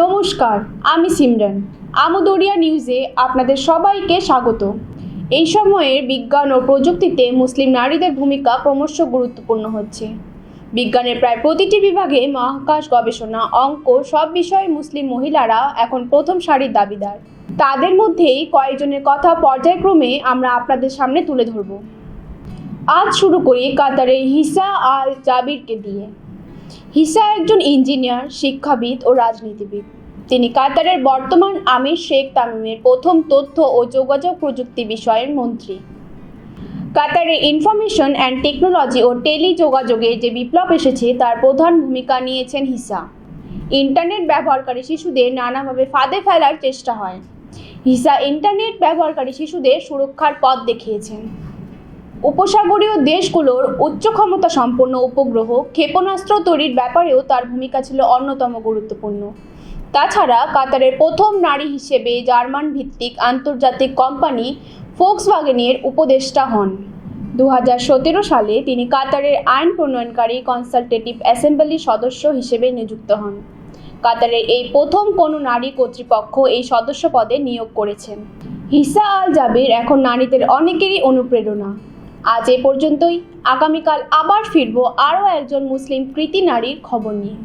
নমস্কার, আমি সিমরান। আমদরিয়া নিউজে আপনাদের সবাইকে স্বাগত। এই সময়ের বিজ্ঞান ও প্রযুক্তিতে মুসলিম নারীদের ভূমিকা ক্রমশ গুরুত্বপূর্ণ হচ্ছে। বিজ্ঞানের প্রায় প্রতিটি বিভাগে মহাকাশ গবেষণা, অঙ্ক সব বিষয়ে মুসলিম মহিলারা এখন প্রথম সারির দাবিদার। তাদের মধ্যেই কয়েকজনের কথা পর্যায়ক্রমে আমরা আপনাদের সামনে তুলে ধরব। আজ শুরু করি কাতারের হিসা আল জাবিরকে দিয়ে। হিসা একজন ইঞ্জিনিয়ার, শিক্ষাবিদ ও রাজনীতিবিদ। তিনি কাতারের বর্তমান আমির শেখ তামিমের প্রথম তথ্য ও যোগাযোগ প্রযুক্তি বিষয়ের মন্ত্রী। কাতারের ইনফরমেশন অ্যান্ড টেকনোলজি ও টেলি যোগাযোগে যে বিপ্লব এসেছে, তার প্রধান ভূমিকা নিয়েছেন হিসা। ইন্টারনেট ব্যবহারকারী শিশুদের নানাভাবে ফাঁদে ফেলার চেষ্টা হয়। হিসা ইন্টারনেট ব্যবহারকারী শিশুদের সুরক্ষার পথ দেখিয়েছেন। উপসাগরীয় দেশগুলোর উচ্চ ক্ষমতা সম্পন্ন উপগ্রহ ক্ষেপণাস্ত্র তৈরির ব্যাপারেও তার ভূমিকা ছিল অন্যতম গুরুত্বপূর্ণ। তাছাড়া কাতারের প্রথম নারী হিসেবে জার্মান ভিত্তিক আন্তর্জাতিক কোম্পানি ফোক্সওয়াগেনের উপদেষ্টা হন। দু হাজার সতেরো সালে তিনি কাতারের আইন প্রণয়নকারী কনসালটেটিভ অ্যাসেম্বলির সদস্য হিসেবে নিযুক্ত হন। কাতারের এই প্রথম কোনো নারী কর্তৃপক্ষ এই সদস্য পদে নিয়োগ করেছেন। হিসা আল জাবির এখন নারীদের অনেকেরই অনুপ্রেরণা। আজ এ পর্যন্তই। আগামীকাল আবার ফিরবো আরও একজন মুসলিম কৃতি নারীর খবর নিয়ে।